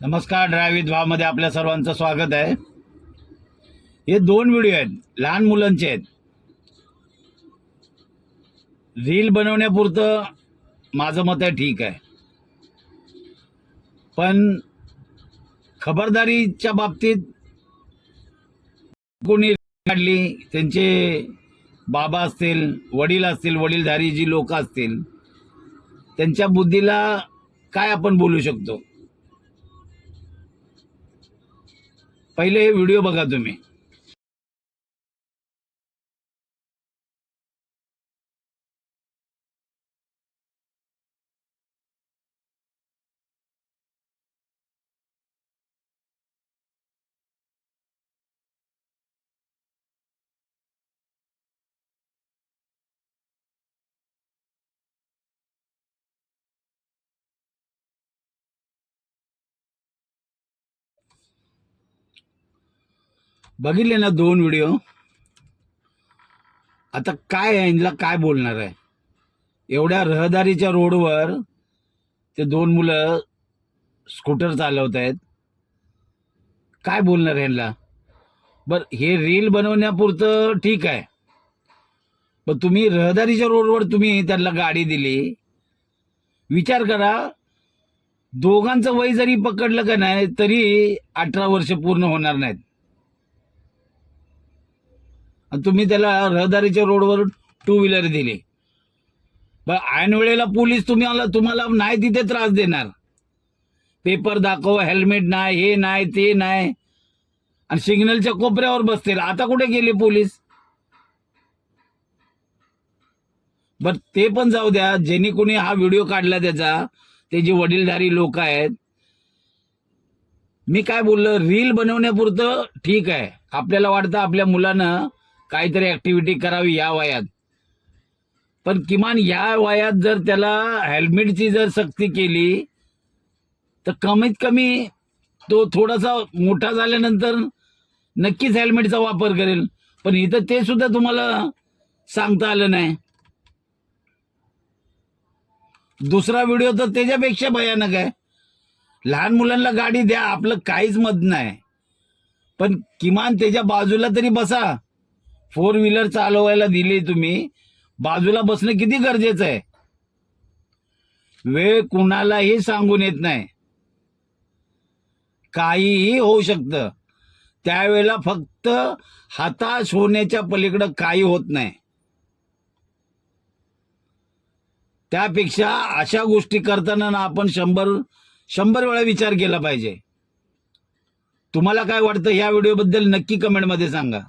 नमस्कार ड्रायविथ भावमध्ये आपल्या सर्वांचं स्वागत आहे. हे दोन व्हिडिओ आहेत लहान मुलांचे आहेत. रील बनवण्यापुरतं माझं मत आहे ठीक आहे. पण खबरदारीच्या बाबतीत कोणी काढली त्यांचे बाबा असतील वडील असतील वडीलधारी जी लोक असतील त्यांच्या बुद्धीला काय आपण बोलू शकतो? पहिले हे व्हिडिओ बघा तुम्ही. बघितले ना दोन व्हिडिओ आता काय आहे यांना काय बोलणार आहे? एवढ्या रहदारीच्या रोडवर ते दोन मुलं स्कूटर चालवत आहेत. काय बोलणार यांना? बर हे रील बनवण्यापुरतं ठीक आहे. पण तुम्ही रहदारीच्या रोडवर तुम्ही त्यांना गाडी दिली. विचार करा दोघांचं वय जरी पकडलं का नाही तरी अठरा वर्ष पूर्ण होणार नाहीत. आणि तुम्ही त्याला रहदारीच्या रोडवर टू व्हीलर दिली. ऐन वेळेला पोलीस तुम्ही आला तुम्हाला नाही तिथे त्रास देणार. पेपर दाखव हेल्मेट नाही हे नाही ते नाही. आणि सिग्नलच्या कोपऱ्यावर बसतील. आता कुठे गेले पोलीस? बर ते पण जाऊ द्या. ज्यांनी कोणी हा व्हिडिओ काढला त्याचा ते जे वडीलधारी लोक आहेत. मी काय बोललो रील बनवण्यापुरतं ठीक आहे. आपल्याला वाटतं आपल्या मुलानं काहीतरी ऍक्टिव्हिटी करावी या वयात. पण किमान या वयात जर त्याला हेल्मेटची जर सक्ती केली तर कमीत कमी तो थोडासा मोठा झाल्यानंतर नक्कीच हेल्मेटचा वापर करेल. पण इथं ते सुद्धा तुम्हाला सांगता आलं नाही. दुसरा व्हिडिओ तर त्याच्यापेक्षा भयानक आहे. लहान मुलांना गाडी द्या आपलं काहीच मत नाही. पण किमान त्याच्या बाजूला तरी बसा. फोर व्हीलर चालवायला दिली तुम्ही बाजूला बसणं किती गरजेचं आहे? वेळ कुणालाही सांगून येत नाही. काहीही होऊ शकतं. त्यावेळेला फक्त हताश होण्याच्या पलीकडं काही होत नाही. त्यापेक्षा अशा गोष्टी करताना ना आपण शंभर शंभर वेळा विचार केला पाहिजे. तुम्हाला काय वाटतं या व्हिडिओबद्दल नक्की कमेंटमध्ये सांगा.